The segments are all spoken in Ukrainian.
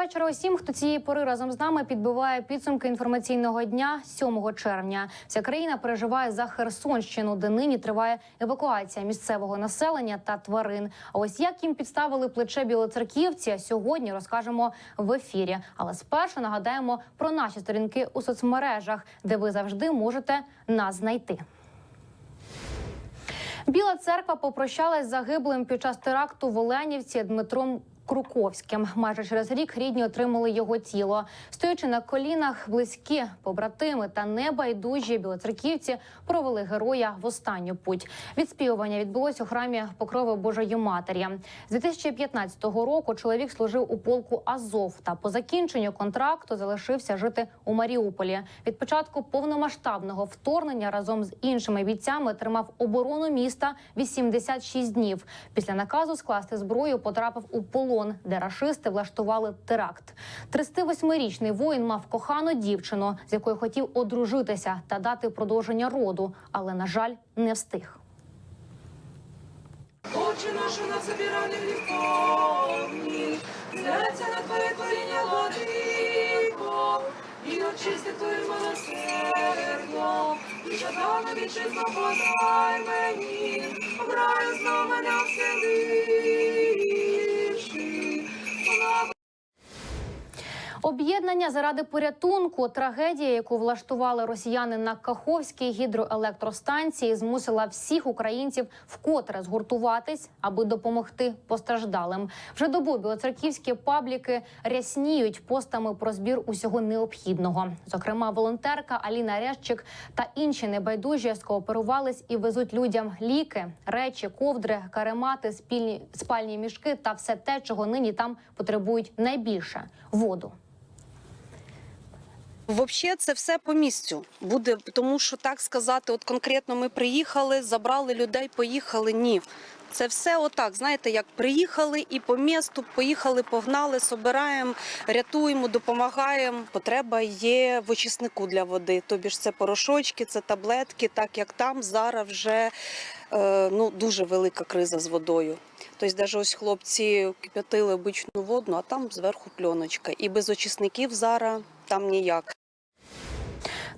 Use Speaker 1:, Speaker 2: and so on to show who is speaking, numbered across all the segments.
Speaker 1: вечора усім, хто цієї пори разом з нами підбиває підсумки інформаційного дня 7 червня. Вся країна переживає за Херсонщину, де нині триває евакуація місцевого населення та тварин. А ось як їм підставили плече білоцерківці, сьогодні розкажемо в ефірі. Але спершу нагадаємо про наші сторінки у соцмережах, де ви завжди можете нас знайти. Біла церква попрощалась загиблим під час теракту в Оленівці Дмитром. Круковським майже через рік рідні отримали його тіло. Стоячи на колінах, близькі побратими та небайдужі білоцерківці провели героя в останню путь. Відспівування відбулось у храмі Покрови Божої Матері. З 2015 року чоловік служив у полку Азов та по закінченню контракту залишився жити у Маріуполі. Від початку повномасштабного вторгнення разом з іншими бійцями тримав оборону міста 86 днів. Після наказу скласти зброю потрапив у полон, де рашисти влаштували теракт. 38-річний воїн мав кохану дівчину, з якою хотів одружитися та дати продовження роду, але на жаль, не встиг.
Speaker 2: Очі наші на собирали гріховні, Зляться на твоє творіння владико, і очисти твоїм милосердям, і жадано вітчизну подай мені, в раю знов мене вселивши.
Speaker 1: Об'єднання заради порятунку трагедія, яку влаштували росіяни на Каховській гідроелектростанції, змусила всіх українців вкотре згуртуватись, аби допомогти постраждалим. Вже добу білоцерківські пабліки рясніють постами про збір усього необхідного. Зокрема, волонтерка Аліна Рещик та інші небайдужі скооперувались і везуть людям ліки, речі, ковдри, каремати, спільні спальні мішки та все те, чого нині там потребують найбільше воду.
Speaker 3: Взагалі, це все по місцю буде, тому що так сказати, от конкретно ми приїхали, забрали людей, поїхали. Ні. Це все отак, знаєте, як приїхали і по місту поїхали, погнали, собираємо, рятуємо, допомагаємо. Потреба є в очиснику для води. Тобі ж це порошочки, це таблетки, так як там зараз вже е, ну, дуже велика криза з водою. Тобто, навіть ось хлопці кип'ятили обичну воду, а там зверху пленочка. І без очисників зараз там ніяк.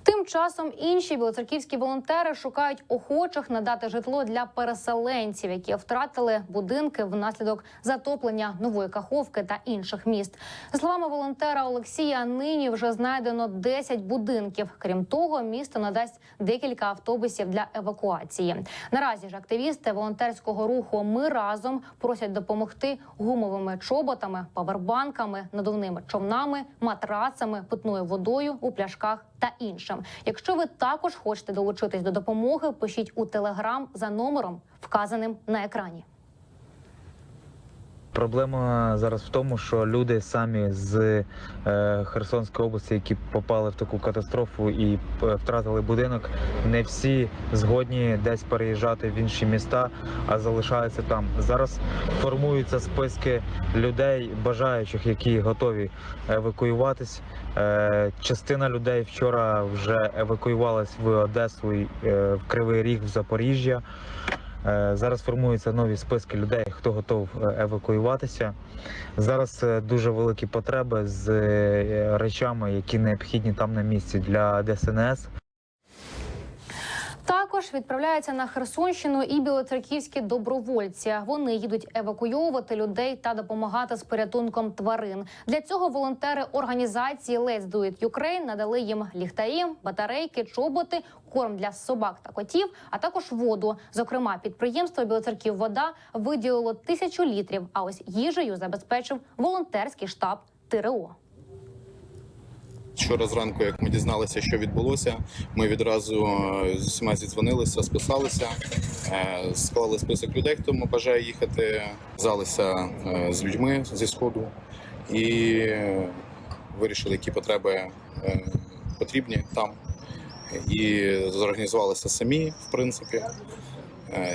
Speaker 1: Тим часом інші білоцерківські волонтери шукають охочих надати житло для переселенців, які втратили будинки внаслідок затоплення нової каховки та інших міст. За словами волонтера Олексія, нині вже знайдено 10 будинків. Крім того, місто надасть декілька автобусів для евакуації. Наразі ж активісти волонтерського руху Ми разом просять допомогти гумовими чоботами, павербанками, надувними човнами, матрацами, питною водою у пляшках та іншим. Якщо ви також хочете долучитись до допомоги, пишіть у телеграм за номером, вказаним на екрані.
Speaker 4: Проблема зараз в тому, що люди самі з е, Херсонської області, які попали в таку катастрофу і е, втратили будинок, не всі згодні десь переїжджати в інші міста, а залишаються там. Зараз формуються списки людей, бажаючих, які готові евакуюватись. Е, частина людей вчора вже евакуювалась в Одесу, в Кривий Ріг, в Запоріжжя. Е, Зараз формуються нові списки людей, хто готов е, евакуюватися. Зараз е, дуже великі потреби з речами, які необхідні там на місці для ДСНС.
Speaker 1: Також відправляються на Херсонщину і білоцерківські добровольці. Вони їдуть евакуйовувати людей та допомагати з порятунком тварин. Для цього волонтери організації Let's Do It Ukraine надали їм ліхтарі, батарейки, чоботи, корм для собак та котів, а також воду. Зокрема, підприємство Білоцерків Вода виділило тисячу літрів. А ось їжею забезпечив волонтерський штаб ТРО.
Speaker 5: Вчора зранку, як ми дізналися, що відбулося, ми відразу е, з усіма зідзвонилися, списалися, е, склали список людей, хто бажає їхати, зв'язалися е, з людьми зі сходу і вирішили, які потреби потрібні там. І зорганізувалися самі, в принципі.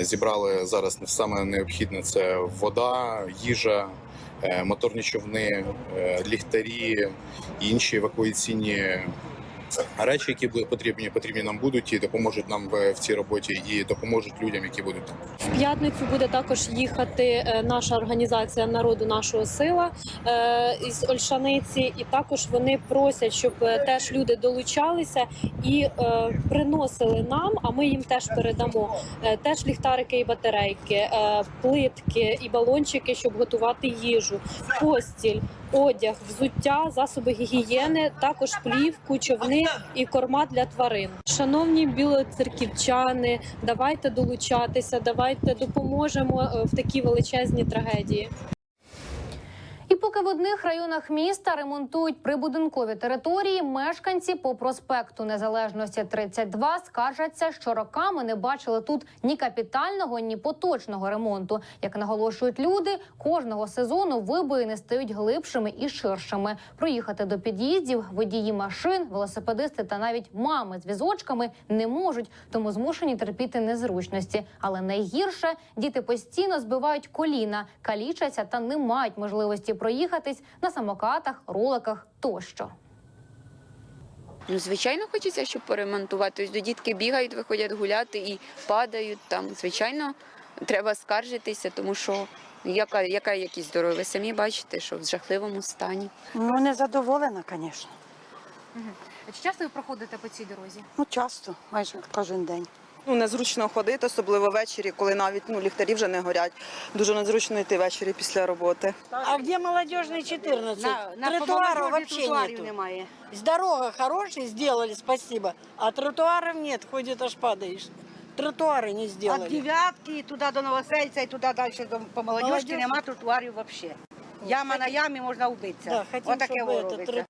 Speaker 5: Зібрали зараз саме необхідне це вода, їжа, моторні човни, е, ліхтарі, інші евакуаційні речі, які були потрібні, потрібні нам будуть і допоможуть нам в, цій роботі, і допоможуть людям, які будуть там.
Speaker 6: В п'ятницю буде також їхати е, наша організація народу нашого сила е, із Ольшаниці, і також вони просять, щоб е, теж люди долучалися і приносили нам, а ми їм теж передамо теж ліхтарики і батарейки, плитки і балончики, щоб готувати їжу, постіль. Одяг, взуття, засоби гігієни, також плівку, човни і корма для тварин. Шановні білоцерківчани, давайте долучатися, давайте допоможемо е, в такій величезній трагедії.
Speaker 1: Поки в одних районах міста ремонтують прибудинкові території, мешканці по проспекту Незалежності 32 скаржаться, що роками не бачили тут ні капітального, ні поточного ремонту. Як наголошують люди, кожного сезону вибоїни стають глибшими і ширшими. Проїхати до під'їздів водії машин, велосипедисти та навіть мами з візочками не можуть, тому змушені терпіти незручності. Але найгірше діти постійно збивають коліна, калічаться та не мають можливості проїхатись на самокатах, роликах тощо.
Speaker 7: Ну, звичайно, хочеться, щоб поремонтувати. Ось до дітки бігають, виходять гуляти і падають там. Звичайно, треба скаржитися, тому що яка, яка якість дороги? Ви самі бачите, що в жахливому стані.
Speaker 8: Ну, не задоволена, звісно.
Speaker 1: Чи часто ви проходите по цій дорозі?
Speaker 8: Ну, часто, майже кожен день.
Speaker 9: Ну, незручно ходити, особливо ввечері, коли навіть ну, ліхтарі вже не горять. Дуже незручно йти ввечері після роботи.
Speaker 8: А где молодежный 14?
Speaker 10: На, на
Speaker 8: Тротуара
Speaker 10: молодежі
Speaker 8: вообще
Speaker 10: тротуарів
Speaker 8: нету.
Speaker 10: немає.
Speaker 8: С дорога хорошая сделали, спасибо. А тротуаров нет, ходит аж падаешь. Тротуары не
Speaker 10: От
Speaker 8: сделали.
Speaker 10: дев'ятки туди до Новосельця і туди далі до, по молодіжці
Speaker 8: Молодіж.
Speaker 10: нема тротуарів взагалі. Яма на ямі можна вбитися.
Speaker 8: Да, хотим,
Speaker 10: Отаке
Speaker 8: чтобы
Speaker 10: воно
Speaker 8: это,
Speaker 10: робиться.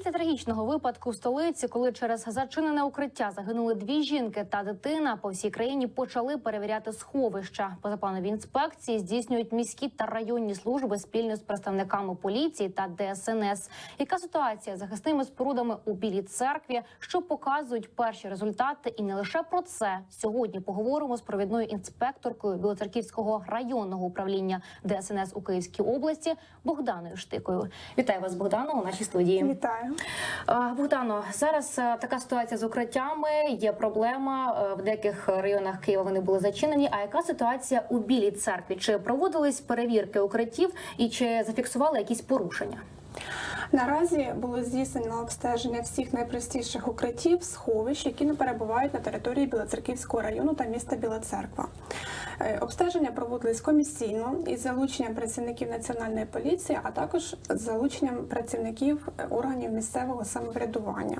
Speaker 1: Після трагічного випадку в столиці, коли через зачинене укриття загинули дві жінки та дитина, по всій країні почали перевіряти сховища. Позапланові інспекції здійснюють міські та районні служби спільно з представниками поліції та ДСНС. Яка ситуація з захисними спорудами у Білій церкві? Що показують перші результати? І не лише про це сьогодні поговоримо з провідною інспекторкою Білоцерківського районного управління ДСНС у Київській області Богданою Штикою. Вітаю вас, Богдано, у нашій студії.
Speaker 11: Вітаю.
Speaker 1: Е, Богдано, зараз е, така ситуація з укриттями. Є проблема Е, в деяких районах Києва. Вони були зачинені. А яка ситуація у Білій церкві? Чи проводились перевірки укриттів і чи зафіксували якісь порушення?
Speaker 11: Наразі було здійснено обстеження всіх найпростіших укриттів, сховищ, які не перебувають на території Білоцерківського району та міста Біла Церква. Е, Обстеження проводились комісійно із залученням працівників національної поліції, а також з залученням працівників е, органів місцевого самоврядування.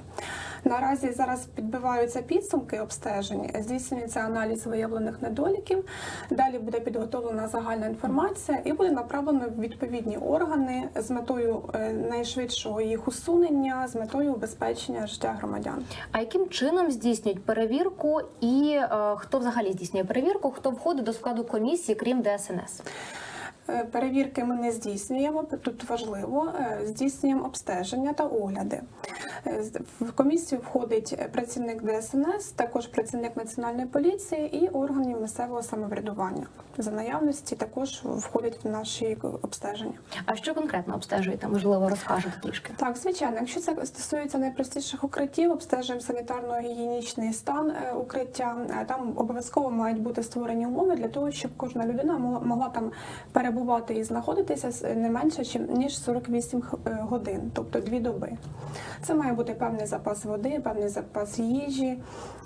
Speaker 11: Наразі зараз підбиваються підсумки обстежень, здійснюється аналіз виявлених недоліків. Далі буде підготовлена загальна інформація і буде направлено в відповідні органи з метою е, найшвидшого їх усунення, з метою убезпечення життя громадян.
Speaker 1: А яким чином здійснюють перевірку, і е, хто взагалі здійснює перевірку? Хто входить до складу комісії, крім ДСНС?
Speaker 11: Е, Перевірки ми не здійснюємо. Тут важливо е, здійснюємо обстеження та огляди. Е, В комісію входить працівник ДСНС, також працівник національної поліції і органів місцевого самоврядування. За наявності також входять в наші обстеження.
Speaker 1: А що конкретно обстежуєте? Можливо, розкажете трішки.
Speaker 11: Так, звичайно, якщо це стосується найпростіших укриттів, обстежуємо санітарно-гігієнічний стан укриття. Там обов'язково мають бути створені умови для того, щоб кожна людина могла там перебувати і знаходитися не менше ніж 48 х- е, годин, тобто дві доби. Це має бути певний запас води, певний запас їжі.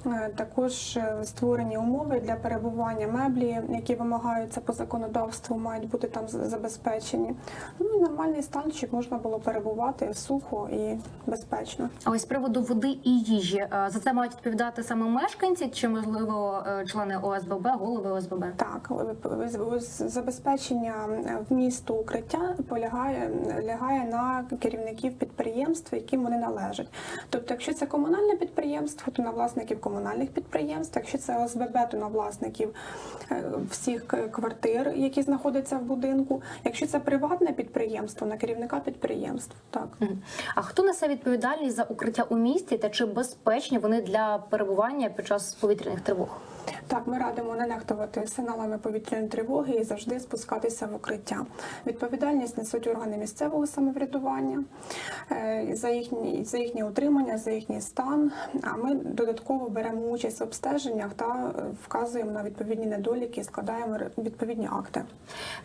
Speaker 11: Е, Також е, створені умови для перебування меблі, які вимагаються по законодавству, мають бути там забезпечені. Ну і нормальний стан, щоб можна було перебувати сухо і безпечно.
Speaker 1: А ось з приводу води і їжі за це мають відповідати саме мешканці, чи можливо члени ОСББ, голови ОСББ?
Speaker 11: Так, забезпечення вмісту укриття полягає лягає на керівників підприємств, яким вони належать. Тобто, якщо це комунальне підприємство, то на власників комунальних підприємств. Якщо це ОСББ, то на власників е, всіх квартир, які знаходяться в будинку. Якщо це приватне підприємство, на керівника підприємств. Так.
Speaker 1: А хто несе відповідальність за укриття у місті та чи безпечні вони для перебування під час повітряних тривог?
Speaker 11: Так, ми радимо не нехтувати сигналами повітряної тривоги і завжди спускатися в укриття. Відповідальність несуть органи місцевого самоврядування е, за їхні за їхнє утримання, за їхній стан. А ми додатково беремо участь в обстеженнях та е, вказуємо на відповідні недоліки, складаємо відповідні акти.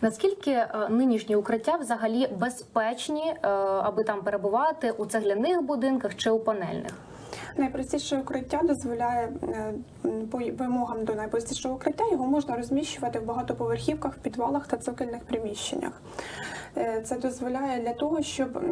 Speaker 1: Наскільки е, нинішні укриття взагалі безпечні, аби там перебувати у цегляних будинках чи у панельних?
Speaker 11: Найпростіше укриття дозволяє е, по вимогам до найпростішого укриття його можна розміщувати в багатоповерхівках, підвалах та цокольних приміщеннях. Е, Це дозволяє для того, щоб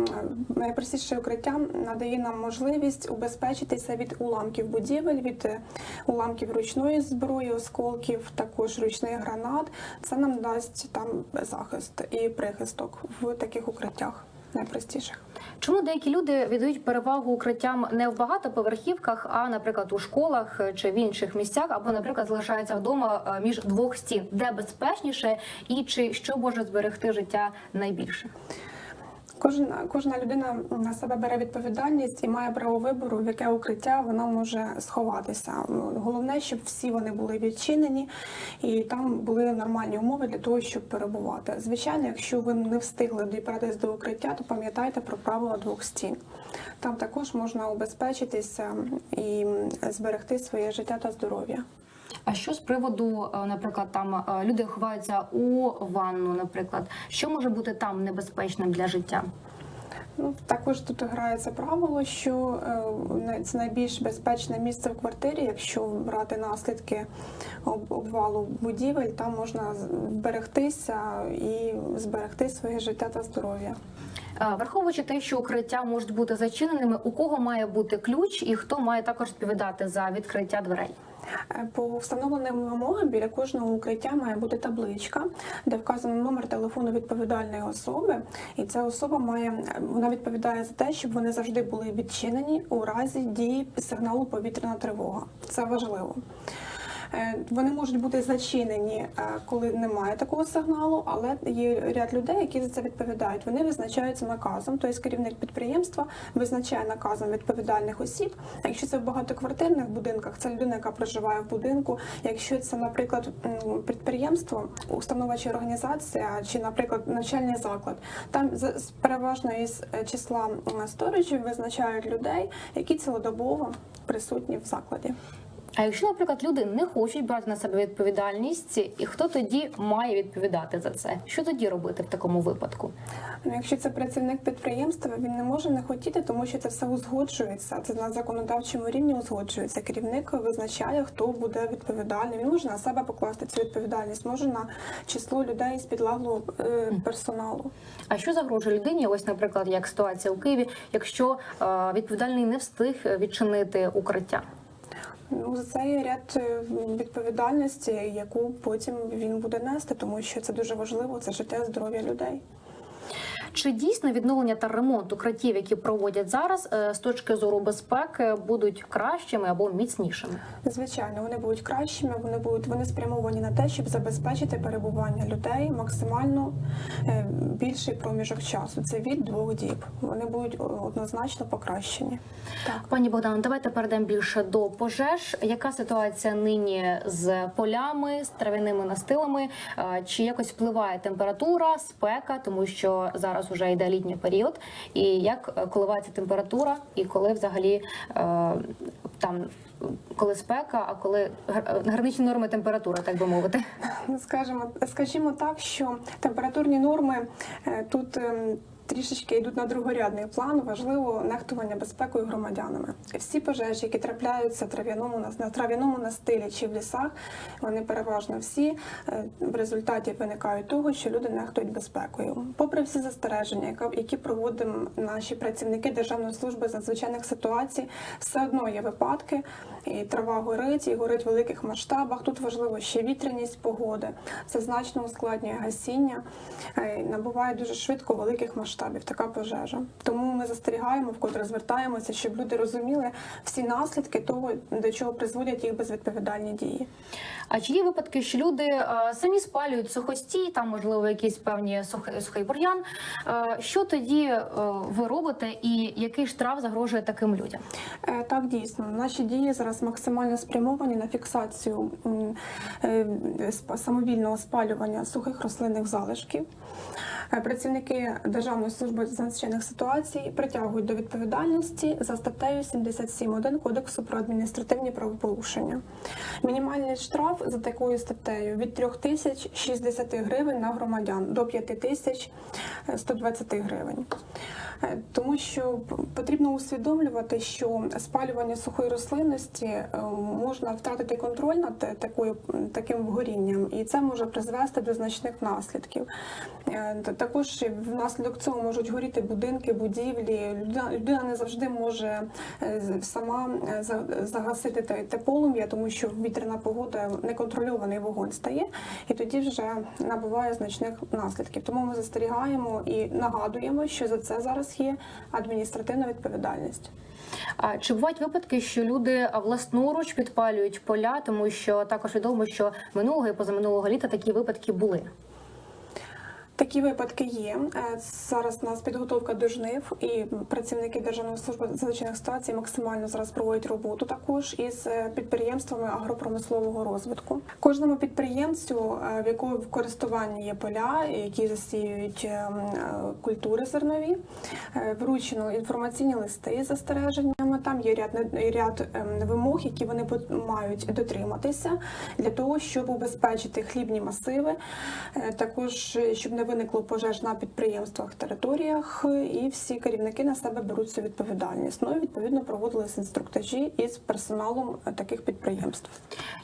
Speaker 11: найпростіше укриття надає нам можливість убезпечитися від уламків будівель, від е, уламків ручної зброї, осколків, також ручних гранат. Це нам дасть там захист і прихисток в таких укриттях найпростіших.
Speaker 1: Чому деякі люди віддають перевагу укриттям не в багатоповерхівках, а, наприклад, у школах е, чи в інших місцях, або, наприклад, залишаються вдома е, між двох стін, де безпечніше, і чи що може зберегти життя найбільше?
Speaker 11: Кожна кожна людина на себе бере відповідальність і має право вибору, в яке укриття вона може сховатися. Ну, Головне, щоб всі вони були відчинені і там були нормальні умови для того, щоб перебувати. Звичайно, якщо ви не встигли дібратися до укриття, то пам'ятайте про правила двох стін. Там також можна убезпечитися і зберегти своє життя та здоров'я.
Speaker 1: А що з приводу, е, наприклад, там е, люди ховаються у ванну, наприклад, що може бути там небезпечним для життя?
Speaker 11: Ну, також тут грається правило, що е, це найбільш безпечне місце в квартирі. Якщо брати наслідки обвалу будівель, там можна вберегтися і зберегти своє життя та здоров'я.
Speaker 1: Враховуючи те, що укриття можуть бути зачиненими, у кого має бути ключ і хто має також відповідати за відкриття дверей?
Speaker 11: Е, По встановленим вимогам біля кожного укриття має бути табличка, де вказано номер телефону відповідальної особи, і ця особа має вона відповідає за те, щоб вони завжди були відчинені у разі дії сигналу повітряна тривога. Це важливо. Е, Вони можуть бути зачинені, е, коли немає такого сигналу, але є ряд людей, які за це відповідають. Вони визначаються наказом. Тобто керівник підприємства визначає наказом відповідальних осіб. Якщо це в багатоквартирних будинках, це людина, яка проживає в будинку. Якщо це, наприклад, підприємство, установа чи організація, чи, наприклад, навчальний заклад, там переважно із е, числа сторожів визначають людей, які цілодобово присутні в закладі.
Speaker 1: А якщо, наприклад, люди не хочуть брати на себе відповідальність, і хто тоді має відповідати за це? Що тоді робити в такому випадку?
Speaker 11: Ну, Якщо це працівник підприємства, він не може не хотіти, тому що це все узгоджується. Це на законодавчому рівні узгоджується. Керівник визначає, хто буде відповідальний. Він може на себе покласти цю відповідальність, може на число людей з підлеглого е, персоналу.
Speaker 1: А що загрожує людині? Ось, наприклад, як ситуація у Києві, якщо е, відповідальний не встиг відчинити укриття?
Speaker 11: Ну за це є ряд е, відповідальності, яку потім він буде нести, тому що це дуже важливо. Це життя, здоров'я людей.
Speaker 1: Чи дійсно відновлення та ремонт укриттів, які проводять зараз, е, з точки зору безпеки, будуть кращими або міцнішими?
Speaker 11: Звичайно, вони будуть кращими. Вони будуть вони спрямовані на те, щоб забезпечити перебування людей максимально е, більший проміжок часу. Це від двох діб. Вони будуть однозначно покращені. Так.
Speaker 1: Пані Богдано, давайте перейдемо більше до пожеж. Яка ситуація нині з полями, з трав'яними настилами? Е, Чи якось впливає температура, спека, тому що зараз вже йде літній період, і як е, коливається температура, і коли взагалі е, там коли спека, а коли гр- граничні норми температури, так би мовити?
Speaker 11: Ну, Скажімо, скажімо так, що температурні норми е, тут. Трішечки йдуть на другорядний план, важливо нехтування безпекою громадянами. Всі пожежі, які трапляються в трав'яному на- на трав'яному настилі чи в лісах, вони переважно всі е, в результаті виникають того, що люди нехтують безпекою. Попри всі застереження, які проводимо наші працівники Державної служби з надзвичайних ситуацій, все одно є випадки, і трава горить, і горить в великих масштабах. Тут важливо ще вітряність погоди. Це значно ускладнює гасіння, е, набуває дуже швидко великих масштабів. Масштабів така пожежа. Тому ми застерігаємо, вкотре звертаємося, щоб люди розуміли всі наслідки того, до чого призводять їх безвідповідальні дії.
Speaker 1: А чи є випадки, що люди е, самі спалюють сухостій, там можливо якісь певні сухий, сухий бур'ян? Е, що тоді е, ви робите, і який штраф загрожує таким людям?
Speaker 11: Так, дійсно, наші дії зараз максимально спрямовані на фіксацію самовільного спалювання сухих рослинних залишків. Е, Працівники Державної служби з надзвичайних ситуацій притягують до відповідальності за статтею 77.1 Кодексу про адміністративні правопорушення. Мінімальний штраф за такою статтею від 3 тисяч 60 гривень на громадян до 5 тисяч 120 гривень. Тому що потрібно усвідомлювати, що спалювання сухої рослинності е, можна втратити контроль над такою таким горінням, і це може призвести до значних наслідків. Е, Також внаслідок цього можуть горіти будинки, будівлі. Людина, не завжди може е, сама за- загасити те полум'я, тому що вітряна погода неконтрольований вогонь стає, і тоді вже набуває значних наслідків. Тому ми застерігаємо і нагадуємо, що за це зараз є адміністративна відповідальність.
Speaker 1: А чи бувають випадки, що люди власноруч підпалюють поля, тому що також відомо, що минулого і позаминулого літа такі випадки були.
Speaker 11: Такі випадки є. Е, Зараз у нас підготовка до жнив, і працівники Державної служби з надзвичайних ситуацій максимально зараз проводять роботу також із е, підприємствами агропромислового розвитку. Кожному підприємцю, е, в якого в користуванні є поля, які засіюють е, м, е, культури зернові, вручено інформаційні листи з застереженнями. Там є ряд ряд ем, вимог, які вони мають дотриматися для того, щоб убезпечити хлібні масиви, Е, також щоб не виникло пожеж на підприємствах, територіях, і всі керівники на себе беруть цю відповідальність. Ну і відповідно проводились інструктажі із персоналом е, таких підприємств.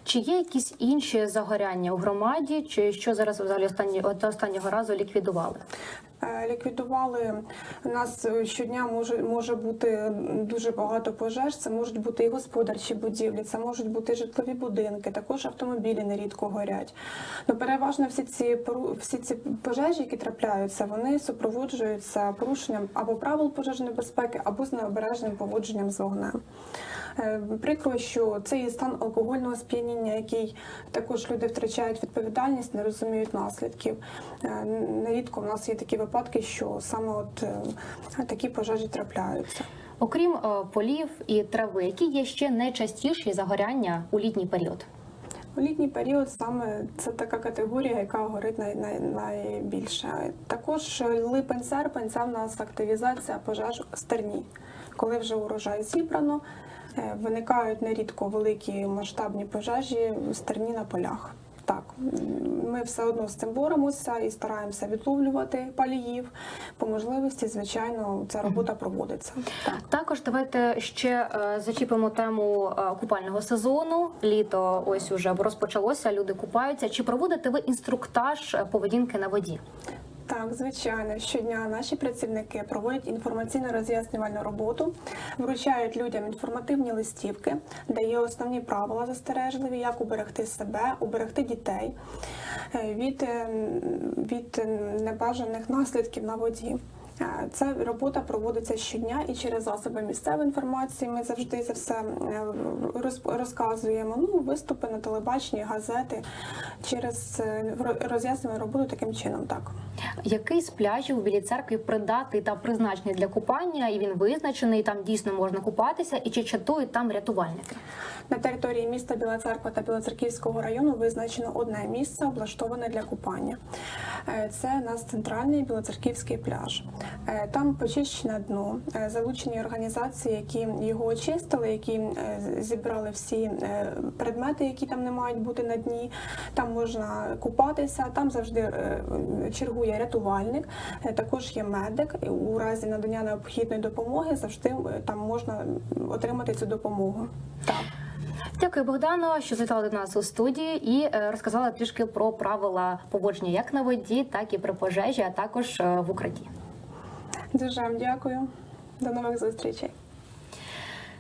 Speaker 1: Чи є якісь інші загоряння у громаді, чи що зараз взагалі останні останнього разу ліквідували?
Speaker 11: Е, Ліквідували у нас е, щодня може може бути дуже багато пожеж. Це можуть бути і господарчі будівлі, це можуть бути житлові будинки, також автомобілі нерідко горять. Ну переважно всі ці всі ці пожежі, які трапляються, вони супроводжуються порушенням або правил пожежної безпеки, або з необережним поводженням з вогнем. Е, Прикро, що це є стан алкогольного сп'яніння, який також люди втрачають відповідальність, не розуміють наслідків. Е, Нерідко в нас є такі випадки, що саме от е, такі пожежі трапляються.
Speaker 1: Окрім полів і трави, які є ще найчастіші загоряння у літній період?
Speaker 11: У літній період саме це така категорія, яка горить най, най, найбільше. Також липень-серпень це в нас активізація пожеж стерні. Коли вже урожай зібрано, виникають нерідко великі масштабні пожежі стерні на полях. Так, ми все одно з цим боремося і стараємося відловлювати паліїв. По можливості, звичайно, ця робота проводиться. Так.
Speaker 1: Також давайте ще е, зачіпимо тему е, купального сезону. Літо ось уже розпочалося. Люди купаються. Чи проводите ви інструктаж е, поведінки на воді?
Speaker 11: Так, звичайно, щодня наші працівники проводять інформаційно роз'яснювальну роботу, вручають людям інформативні листівки, де є основні правила застережливі, як уберегти себе, уберегти дітей е, від, е, від небажаних наслідків на воді. Е, Ця робота проводиться щодня і через засоби місцевої інформації. Ми завжди це все е, розказуємо. Ну, виступи на телебаченні, газети через е, роз'яснюємо роботу таким чином. Так.
Speaker 1: Який з пляжів у Білій церкві придатний та призначений для купання, і він визначений, там дійсно можна купатися, і чи чатують там рятувальники?
Speaker 11: На території міста Біла Церква та Білоцерківського району визначено одне місце, облаштоване для купання. Це у нас центральний білоцерківський пляж. Е, Там почищене дно, е, залучені організації, які його очистили, які е, зібрали всі предмети, які там не мають бути на дні. Там можна купатися, там завжди чергує рятувальник, також є медик. У разі надання необхідної допомоги завжди там можна отримати цю допомогу. Так.
Speaker 1: Дякую, Богдано, що завітали до нас у студії і розказала трішки про правила поводження як на воді, так і при пожежі, а також в укритті.
Speaker 11: Дуже вам дякую. До нових зустрічей.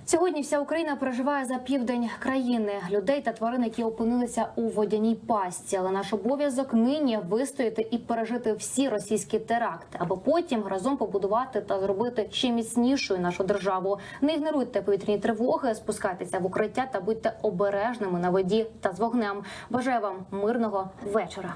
Speaker 1: Сьогодні вся Україна переживає за південь країни людей та тварин, які опинилися у водяній пастці. Але наш обов'язок нині вистояти і пережити всі російські теракти, аби потім разом побудувати та зробити ще міцнішою нашу державу. Не ігноруйте повітряні тривоги, спускайтеся в укриття та будьте обережними на воді та з вогнем. Бажаю вам мирного вечора.